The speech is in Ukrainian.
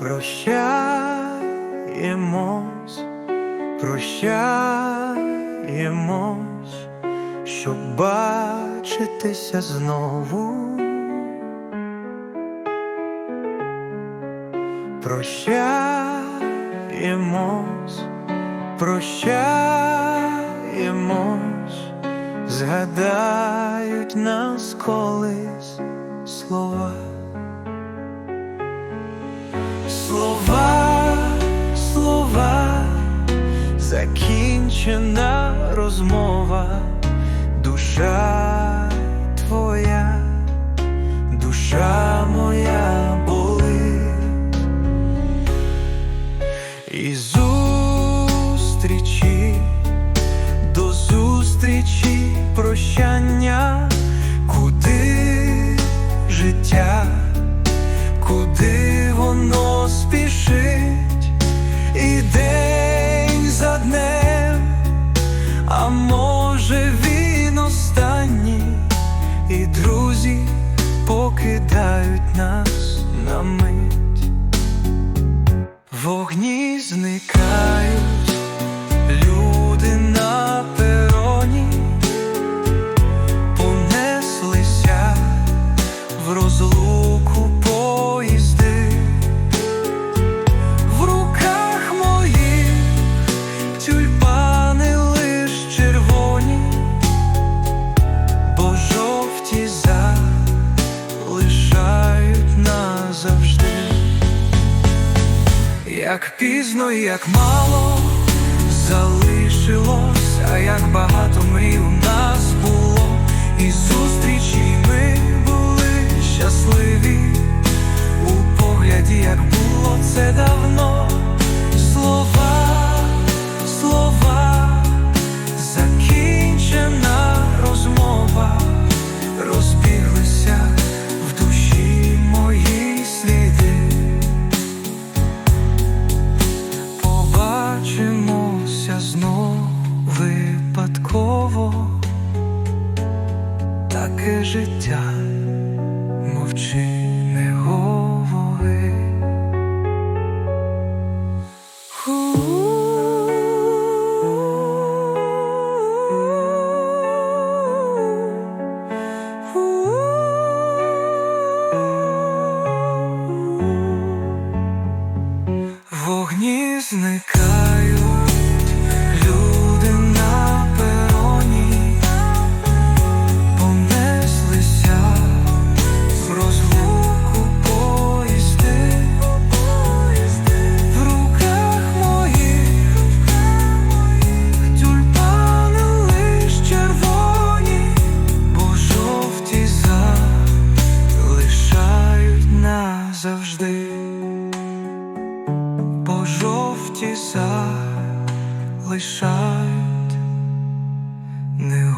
Прощаємось, прощаємось, щоб бачитися знову. Прощаємось, прощаємось, згадають нас колись закінчена розмова, душа твоя, душа моя болить. І зустрічі, покидають нас на мить. Вогні зникають, Як пізно і як мало залишилось, а як багато мрій у нас було, і зустрічі ми були щасливі у погляді, як було це давно. Випадково, таке життя мовчи не говори. Вогні зникають, у жовті залишають не